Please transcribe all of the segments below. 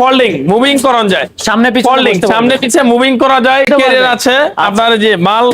Folding moving করা যায়। সামনে পিছে ফোল্ডিং সামনে। পিছে মুভিং করা যায়। ক্যারিয়ার আছে। আপনার যে মাল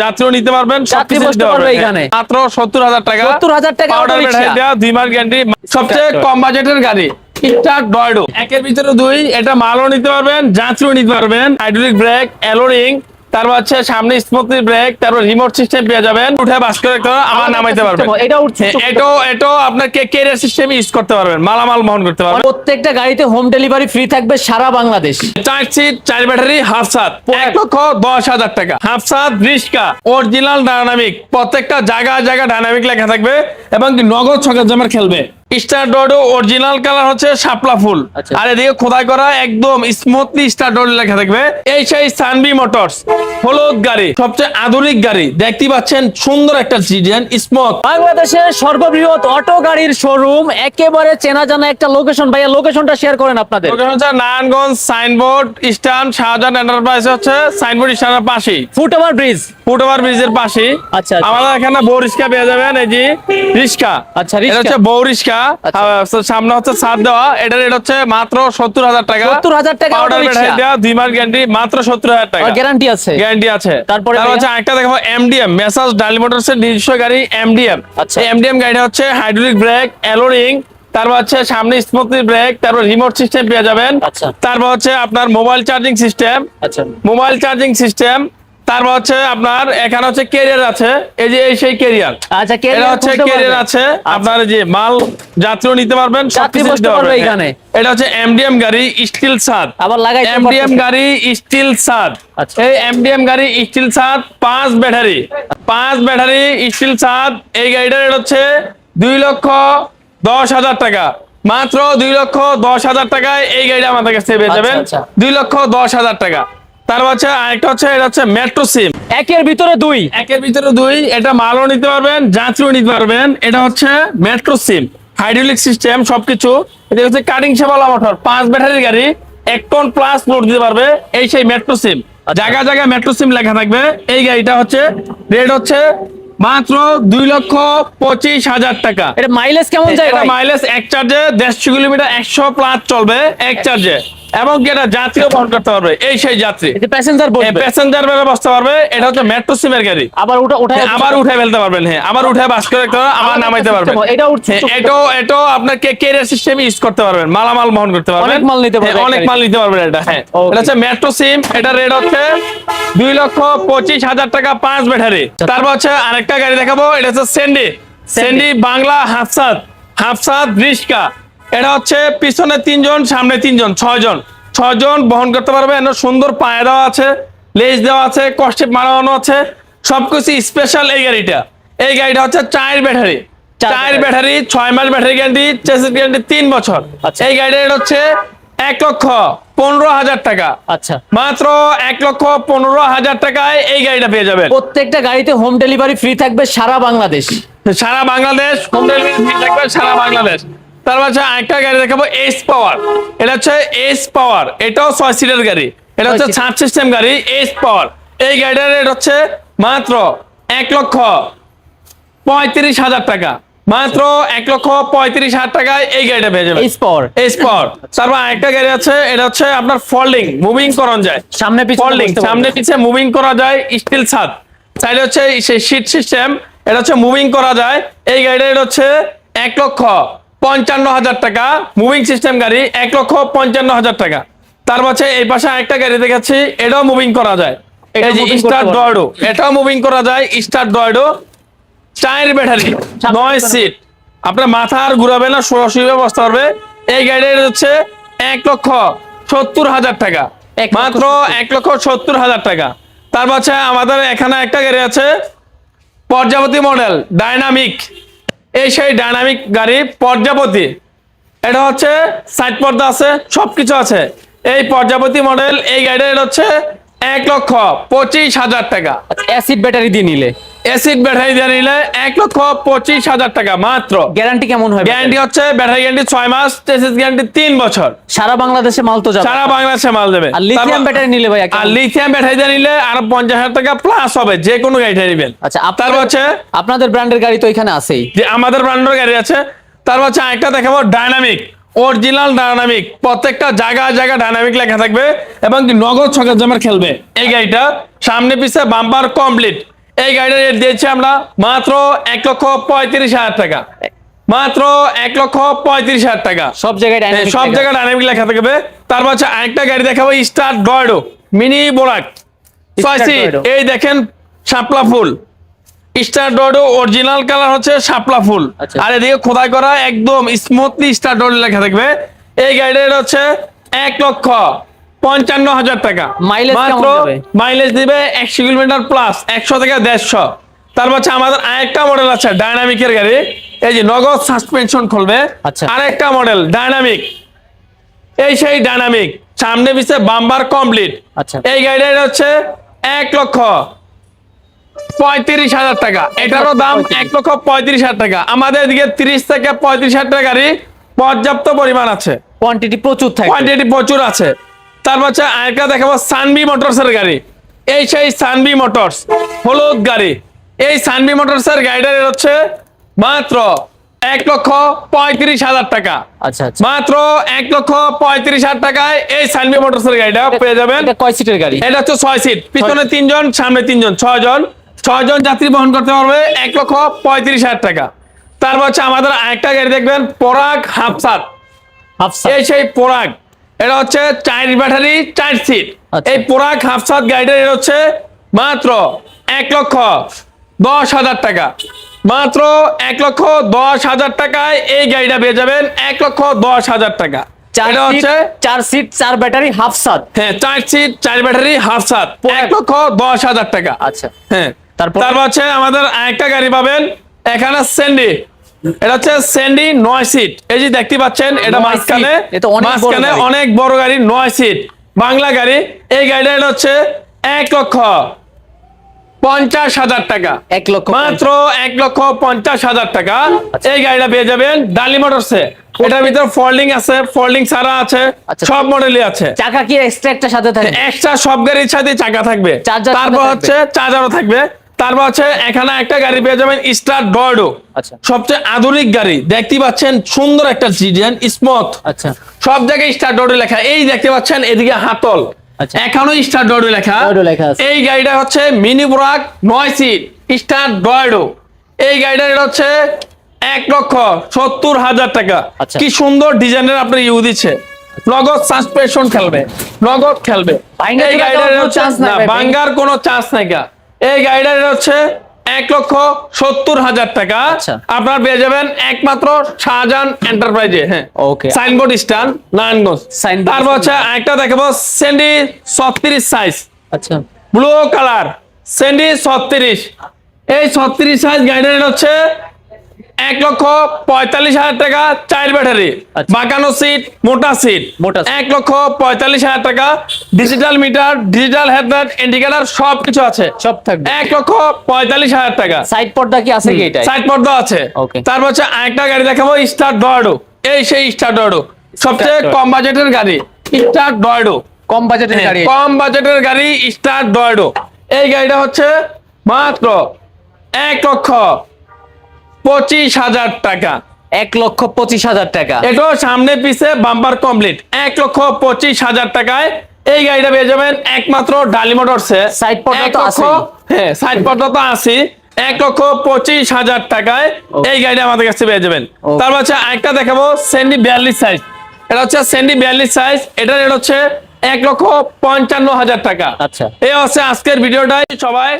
যাত্রীও নিতে পারবেন যাত্রী বসতে পারবে এখানে। মাত্র সত্তর হাজার টাকা। 70,000 টাকা ব্যাটারি rickshaw। দেওয়া দুই মাস গ্যারান্টি সবচেয়ে কম বাজেটের গাড়ি। ঠিকঠাক ডয়ডো একের ভিতরে দুই এটা মালও নিতে পারবেন যাত্রীও নিতে পারবেন। হাইড্রোলিক ব্রেক অ্যালোরিং তারপর হচ্ছে সামনে স্মুথলি ব্রেক তারপর রিমোট সিস্টেম পেয়ে যাবেন। উঠে বাস করে আবার নামাইতে পারবেন। এটা উঠছে এটাও এটাও আপনার কেরিয়ার সিস্টেম ইউজ করতে পারবেন মালামাল বহন করতে পারবেন। প্রত্যেকটা গাড়িতে হোম ডেলিভারি ফ্রি থাকবে সারা বাংলাদেশ। চার সিট চার ব্যাটারি হাফ সাত এক লক্ষ দশ হাজার টাকা। হাফ সাত রিস্কা অরিজিনাল ডায়নামিক প্রত্যেকটা জায়গা জায়গা ডায়নামিক লেখা থাকবে এবং নগদ ছকের জামার খেলবে। স্টার ডোডো অরিজিনাল কালার হচ্ছে শাপলা ফুল। আচ্ছা। আর এদিকে খোদাই করা একদম স্মুথলি স্টার ডোড লেখা থাকবে। এই সেই সানবি মোটরস হলুদ গাড়ি সবচেয়ে আধুনিক গাড়ি। দেখতে পাচ্ছেন সুন্দর একটা ডিজাইন স্মুথ বাংলাদেশের সর্ববৃহৎ অটো গাড়ির শোরুম একেবারে চেনা জানা একটা লোকেশন ভাইয়া লোকেশনটা শেয়ার করেন আপনাদের। লোকেশন হচ্ছে Narayanganj Signboard stand Shahjahan enterprise হচ্ছে সাইনবোর্ড পাশেই। Foot over bridge foot over ব্রিজের পাশে আচ্ছা। আমাদের এখানে বউ রিক্সা পেয়ে যাবেন এই যে রিক্সা। আচ্ছা, এটা। হচ্ছে বউ রিক্সা। আচ্ছা। সামনে হচ্ছে ছাদ দেওয়া। এটা রেট হচ্ছে মাত্র সত্তর হাজার টাকা। 70,000 টাকা পাউডার auto ব্যাটারি দেওয়া দুই মাস গ্যারান্টি মাত্র সত্তর হাজার টাকা। গ্যারান্টি আছে। গ্যারান্টি আছে। তারপরে হচ্ছে? একটা দেখাবো এমডিএম মেসাজ ডালি মোটরস এর নিজস্ব গাড়ি এমডিএম আচ্ছা। এমডিএম গাড়িটা হচ্ছে হাইড্রোলিক ব্রেক অ্যালোরিং তারপর হচ্ছে সামনে স্মুথলি ব্রেক তারপর রিমোট সিস্টেম পেয়ে যাবেন। আচ্ছা। তারপর হচ্ছে আপনার মোবাইল চার্জিং সিস্টেম আচ্ছা। মোবাইল চার্জিং সিস্টেম তারপর হচ্ছে আপনার এখানে হচ্ছে কেরিয়ার আছে। এই যে এই সেই কেরিয়ার আচ্ছা এটা carrier হচ্ছে পারবে। আছে। আচ্ছা। আপনার যে মাল যাত্রীও নিতে পারবেন সবকিছু নিতে পারবেন। এখানে। এটা হচ্ছে এমডিএম গাড়ি স্টিল সাদ আবার লাগাইতে এমডিএম গাড়ি স্টিল আচ্ছা। এই এমডিএম গাড়ি স্টিল সাদ পাঁচ ব্যাটারি। পাঁচ ব্যাটারি স্টিল সাদ এই গাড়িটার রেট হচ্ছে দুই লক্ষ দশ হাজার টাকা। মাত্র দুই লক্ষ দশ হাজার টাকায় এই গাড়িটা আমাদের কাছে পেয়ে আচ্ছা, যাবেন। আচ্ছা। দুই লক্ষ দশ হাজার টাকা। তারপর হচ্ছে আরেকটা হচ্ছে এটা হচ্ছে মেট্রো সিম একের ভিতরে দুই। একের ভিতরে দুই এটা মালও নিতে পারবেন যাত্রীও নিতে পারবেন। এটা হচ্ছে মেট্রো সিম হাইড্রোলিক সিস্টেম সবকিছু। এটা হচ্ছে কাটিং সেবালা মোটর পাঁচ ব্যাটারির গাড়ি এক টন প্লাস লোড দিতে পারবে এই সেই মেট্রো সিম জায়গা জায়গায় মেট্রো সিম লেখা থাকবে। এই গাড়িটা হচ্ছে রেট হচ্ছে মাত্র দুই লক্ষ পঁচিশ হাজার টাকা। এটা মাইলেজ কেমন যায় এটা মাইলেজ এক চার্জে দেড়শো কিলোমিটার একশো প্লাস চলবে এক চার্জে এবং এটা যাত্রীও বহন করতে পারবে? এই সেই যাত্রী। প্যাসেঞ্জার প্যাসেঞ্জার বেড়ে বসতে পারবে এটা হচ্ছে মেট্রো সিমের গাড়ি। আবার ওটা হ্যাঁ, আবার উঠে ফেলতে পারবেন হ্যাঁ আবার উঠে বাস করে আবার নামাইতে পারবেন। এটা উঠছে। হ্যাঁ, এটাও এটাও আপনার কেরিয়ার সিস্টেম ইউজ করতে পারবেন মালামাল বহন করতে পারবেন। অনেক মাল নিতে পারবে হ্যাঁ, অনেক মাল নিতে পারবেন এটা হ্যাঁ। এটা হচ্ছে মেট্রো সিম এটা রেট হচ্ছে দুই লক্ষ পঁচিশ হাজার টাকা পাঁচ ব্যাটারি। তারপর হচ্ছে আরেকটা গাড়ি দেখাবো এটা হচ্ছে সেন্ডি সেন্ডি বাংলা হাফসাদ হাফসাদ রিস্কা এটা হচ্ছে পিছনে তিনজন সামনে তিনজন ছয়জন। ছয়জন বহন করতে পারবে এর সুন্দর পায়ে দেওয়া আছে লেজ দেওয়া আছে কষ্টে মারানো আছে সবকিছু স্পেশাল এই গাড়িটা। এই গাড়িটা হচ্ছে চায়ের ব্যাটারি। চার ব্যাটারি। ছয় মাস ব্যাটারি গ্যারান্টি চেসিস গ্যারান্টি তিন বছর। আচ্ছা। এই গাড়িটা হচ্ছে এক লক্ষ পনেরো হাজার টাকা। আচ্ছা। মাত্র এক লক্ষ পনেরো হাজার টাকায় এই গাড়িটা পেয়ে যাবেন। প্রত্যেকটা গাড়িতে হোম ডেলিভারি ফ্রি থাকবে সারা বাংলাদেশ। সারা বাংলাদেশ হোম ডেলিভারি ফ্রি থাকবে সারা বাংলাদেশ। তারপর হচ্ছে আরেকটা গাড়ি দেখাবো এস পাওয়ার এটা হচ্ছে এস পাওয়ার এটাও ছয় সিটের গাড়ি। এটা হচ্ছে ছাদ সিস্টেম গাড়ি এস পাওয়ার এই গাড়িটার রেট হচ্ছে মাত্র এক লক্ষ পঁয়ত্রিশ হাজার টাকা। মাত্র এক লক্ষ পঁয়ত্রিশ হাজার টাকায় এই গাড়িটা পেয়ে পাওয়ার এস পাওয়ার তারপর আরেকটা গাড়ি আছে এটা হচ্ছে আপনার ফোল্ডিং মুভিং করানো যায়। সামনে পিছনে ফোল্ডিং সামনে পিছে মুভিং করা যায় স্টিল ছাদ। সাইডে হচ্ছে সেই শীট সিস্টেম এটা হচ্ছে মুভিং করা যায়। এই গাড়িটা হচ্ছে এক লক্ষ পঞ্চান্ন হাজার টাকা মুভিং সিস্টেম গাড়ি এক লক্ষ পঞ্চান্ন হাজার টাকা। তার হচ্ছে এই পাশে আরেকটা গাড়ি দেখাচ্ছি এটাও মুভিং করা যায়। এটা স্টার ডয়ডো এটাও মুভিং করা যায় স্টার ডয়ডো চায়ের ব্যাটারি নয় সিট আপনার মাথা আর ঘুরাবে না সরাসরি বসতে পারবে এই গাড়ির হচ্ছে এক লক্ষ সত্তর হাজার টাকা। এক মাত্র এক লক্ষ সত্তর হাজার টাকা। হচ্ছে আমাদের এখানে একটা গাড়ি আছে পর্যাপতি মডেল ডাইনামিক এই সেই ডাইনামিক গাড়ি পর্যাপতি। এটা হচ্ছে সাইড পর্দা আছে, সবকিছু আছে। এই পর্যাপতি মডেল, এই গাড়ির হচ্ছে এক লক্ষ পঁচিশ হাজার টাকা। অ্যাসিড ব্যাটারি দিয়ে নিলে। অ্যাসিড ব্যাটারি দিয়ে নিলে এক লক্ষ পঁচিশ হাজার টাকা মাত্র। গ্যারান্টি কেমন হবে গ্যারান্টি হচ্ছে ব্যাটারি গ্যারান্টি ছয় মাস টেসিস গ্যারান্টি তিন বছর। সারা বাংলাদেশে মাল তো যাবে। সারা বাংলাদেশে মাল দেবে আর লিথিয়াম ব্যাটারি নিলে ভাই আর লিথিয়াম ব্যাটারি দিয়ে নিলে আরও পঞ্চাশ হাজার টাকা প্লাস হবে যে কোনো গাড়িটা নেবেন। আচ্ছা আপনার হচ্ছে আপনাদের ব্র্যান্ডের গাড়ি তো এখানে আছেই। যে আমাদের ব্র্যান্ডের গাড়ি আছে তারপর হচ্ছে আরেকটা দেখাবো ডাইনামিক অরিজিনাল ডায়নামিক প্রত্যেকটা জায়গা জায়গা ডায়নামিক লেখা থাকবে এবং নগদ ছকের জামার খেলবে। এই গাড়িটা সামনে পিছে বাম্পার কমপ্লিট এই গাড়িটা রেট দিয়েছি আমরা মাত্র এক লক্ষ পঁয়ত্রিশ হাজার টাকা। মাত্র এক লক্ষ পঁয়ত্রিশ হাজার টাকা। সব জায়গায় হ্যাঁ, সব জায়গায় ডাইনামিক লেখা থাকবে। তারপর হচ্ছে আরেকটা গাড়ি দেখাবো স্টার ডয়েডো মিনি বোরাক। এই দেখেন শাপলা ফুল। স্টার ডয়েডো অরিজিনাল কালার হচ্ছে শাপলা ফুল। আচ্ছা। আর এদিকে খোদাই করা একদম স্মুথলি স্টার ডয়েডো লেখা থাকবে। এই গাড়িটার হচ্ছে এক লক্ষ পঞ্চান্ন হাজার টাকা। মাত্র মাইলেজ দিবে একশো কিলোমিটার প্লাস একশো থেকে দেড়শো। তারপর হচ্ছে আমাদের আরেকটা মডেল আছে ডায়নামিকের গাড়ি। এই যে নগদ সাসপেনশন খুলবে। আচ্ছা। আরেকটা মডেল ডায়নামিক এই সেই ডায়নামিক সামনে পিছে বাম্বার কমপ্লিট আচ্ছা। এই গাড়িটা হচ্ছে এক লক্ষ পঁয়ত্রিশ হাজার টাকা। এটারও দাম এক লক্ষ পঁয়ত্রিশ হাজার টাকা। আমাদের এদিকে তিরিশ থেকে পঁয়ত্রিশ হাজার টাকা গাড়ি পর্যাপ্ত পরিমাণ আছে। কোয়ান্টিটি প্রচুর থাকে। কোয়ান্টিটি প্রচুর আছে। তারপর হচ্ছে আরেকটা দেখাবো সানবি মোটরসের গাড়ি। এই সেই সানবি মোটরস হলুদ গাড়ি। এই সানবি মোটরসের গাড়িটার হচ্ছে মাত্র এক লক্ষ পঁয়ত্রিশ হাজার টাকা। আচ্ছা আচ্ছা। মাত্র এক লক্ষ পঁয়ত্রিশ হাজার টাকায় এই সানবি মোটরসের গাড়িটা পেয়ে যাবেন। কয় সিটের গাড়ি? এটা হচ্ছে ছয় সিট। পিছনে তিনজন সামনে তিনজন ছয় জন ছয় জন যাত্রী বহন করতে পারবে এক লক্ষ পঁয়ত্রিশ হাজার টাকা। তারপর হচ্ছে আমাদের আরেকটা গাড়ি দেখবেন পরাগ হাফসাত হাফসা এই সেই পোরাক। এটা হচ্ছে চার ব্যাটারি চার সিট আচ্ছা। এই পোরাক হাফসাত গাড়িটার এটা হচ্ছে মাত্র এক লক্ষ দশ হাজার টাকা। মাত্র এক লক্ষ দশ হাজার টাকায় এই গাড়িটা পেয়ে যাবেন এক লক্ষ দশ হাজার টাকা। এটা হচ্ছে চার সিট চার ব্যাটারি হাফসাদ হ্যাঁ চার সিট চার ব্যাটারি হাফসাত এক লক্ষ দশ হাজার টাকা। আচ্ছা। হ্যাঁ। তারপর? তারপর হচ্ছে আমাদের আরেকটা গাড়ি পাবেন এখানে স্যান্ডি এটা হচ্ছে স্যান্ডি নয় সিট এই যে দেখতে পাচ্ছেন এটা মাঝখানে মাঝখানে অনেক বড় গাড়ি নয় সিট বাংলা গাড়ি এই গাড়িটা এটা হচ্ছে এক লক্ষ পঞ্চাশ হাজার টাকা। এক লক্ষ মাত্র এক লক্ষ পঞ্চাশ হাজার টাকা। আচ্ছা। এই গাড়িটা পেয়ে যাবেন ডালি মোটরসে এটার ভিতরে ফোল্ডিং আছে ফোল্ডিং ছাড়া আছে আচ্ছা। সব মডেলই আছে। চাকা কি এক্সট্রা একটা সাথে থাকে এক্সট্রা সব গাড়ির সাথে চাকা থাকবে। তারপর হচ্ছে চার্জারও থাকবে। তারপর হচ্ছে এখানে একটা গাড়ি পেয়ে যাবেন স্টার ডয়ডো আচ্ছা। সবচেয়ে আধুনিক গাড়ি। দেখতে পাচ্ছেন সুন্দর একটা ডিজাইন স্মুথ। আচ্ছা। সব জায়গায় স্টার ডয়ডো লেখা। এই দেখতে পাচ্ছেন এদিকে হাতল। আচ্ছা। এখনও স্টার ডয়ডো লেখা। এই গাড়িটা হচ্ছে মিনি ব্রাক নয় সিট স্টার ডয়ডো এই গাড়িটা হচ্ছে এক লক্ষ সত্তর হাজার টাকা। আচ্ছা। কি সুন্দর ডিজাইনের আপনার ইউ দিচ্ছে। নগদ সাসপেনশন খেলবে। নগদ খেলবে। এই গাড়িটার নাই না, ভাই, ভাঙ্গার কোনো চান্স নাই। এই গাড়িটার হচ্ছে এক লক্ষ সত্তর হাজার টাকা। আচ্ছা। আপনার পেয়ে যাবেন একমাত্র শাহজাহান এন্টারপ্রাইজে হ্যাঁ। ওকে সাইনবোর্ড স্টান নারায়ণগঞ্জ। তারপর হচ্ছে একটা দেখাবো সেন্ডি ছত্রিশ সাইজ আচ্ছা। ব্লু কালার সেন্ডি ছত্রিশ। এই ছত্রিশ সাইজ গাড়িটার হচ্ছে এক লক্ষ পঁয়তাল্লিশ হাজার টাকা চার ব্যাটারি আচ্ছা। বাঁকানো সিট মোটা সিট মোটা এক লক্ষ পঁয়তাল্লিশ হাজার টাকা digital meter digital headlight indicator সব কিছু আছে। সব থাকবে। এক লক্ষ পঁয়তাল্লিশ হাজার টাকা। সাইড পর্দা কি আছে কি সাইড পর্দা আছে. তারপর হচ্ছে আরেকটা গাড়ি দেখাবো স্টার ডয়েডো এই সেই স্টার ডয়েডো সবচেয়ে। কম বাজেটের গাড়ি স্টার ডয়ডো কম বাজেটের গাড়ি হ্যাঁ, কম বাজেটের গাড়ি স্টার ডয়ডো এই গাড়িটা হচ্ছে মাত্র এক লক্ষ পঁচিশ হাজার টাকা। এক লক্ষ পঁচিশ হাজার টাকা। এটাও সামনে পিছে বাম্পার কমপ্লিট এক লক্ষ পঁচিশ হাজার টাকায় এই গাড়িটা পেয়ে যাবেন একমাত্র ডালি মোটরসে Side পর্দা তো লক্ষ- হ্যাঁ সাইড পর্দা তো আছি এক লক্ষ পঁচিশ হাজার টাকায় এই গাড়িটা আমাদের কাছে পেয়ে যাবেন। তারপর হচ্ছে আরেকটা দেখাবো সেন্ডি বিয়াল্লিশ সাইজ এটা হচ্ছে সেন্ডি বিয়াল্লিশ সাইজ এটা রেট হচ্ছে এক লক্ষ পঞ্চান্ন হাজার টাকা। আচ্ছা। এই হচ্ছে আজকের ভিডিওটাই। সবাই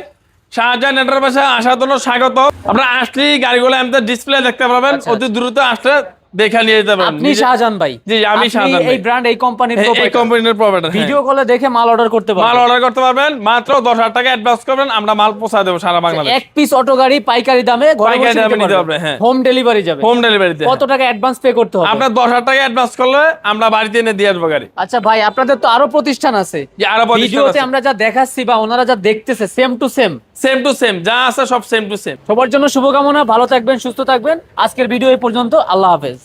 শাহজাহান এন্টারপ্রাইজে আসার জন্য স্বাগত। আপনারা আসলেই গাড়িগুলো আমাদের ডিসপ্লে দেখতে পাবেন আচ্ছা, অতি দ্রুত আসলে দেখে নিয়ে যেতে পারেন আপনি শাহজাহান ভাই। জি, আমি আপনি শাহজাহান এই ব্র্যান্ড এই কোম্পানির এই কোম্পানির প্রোভাইডার ভিডিও কলে দেখে মাল অর্ডার করতে মাল অর্ডার করতে পারবেন মাত্র দশ হাজার টাকা অ্যাডভান্স করবেন আমরা মাল পৌঁছা দেবো সারা বাংলাদেশ। এক পিস অটো গাড়ি পাইকারি দামে ঘরে বসে নিতে পারবেন। হ্যাঁ। হোম ডেলিভারি যাবে। হোম ডেলিভারিতে কত টাকা অ্যাডভান্স পে করতে হবে? আপনার দশ হাজার টাকা অ্যাডভান্স করলে আমরা বাড়িতে এনে দিয়ে আসব গাড়ি। আচ্ছা ভাই আপনাদের তো আরও প্রতিষ্ঠান আছে। যে আরও ভিডিওতে আমরা যা দেখাচ্ছি বা ওনারা যা দেখতেছে same to same same to same যা আছে সব সেম টু সেম সবার জন্য শুভকামনা, ভালো থাকবেন, সুস্থ থাকবেন। আজকের ভিডিও এই পর্যন্ত, আল্লাহ হাফেজ।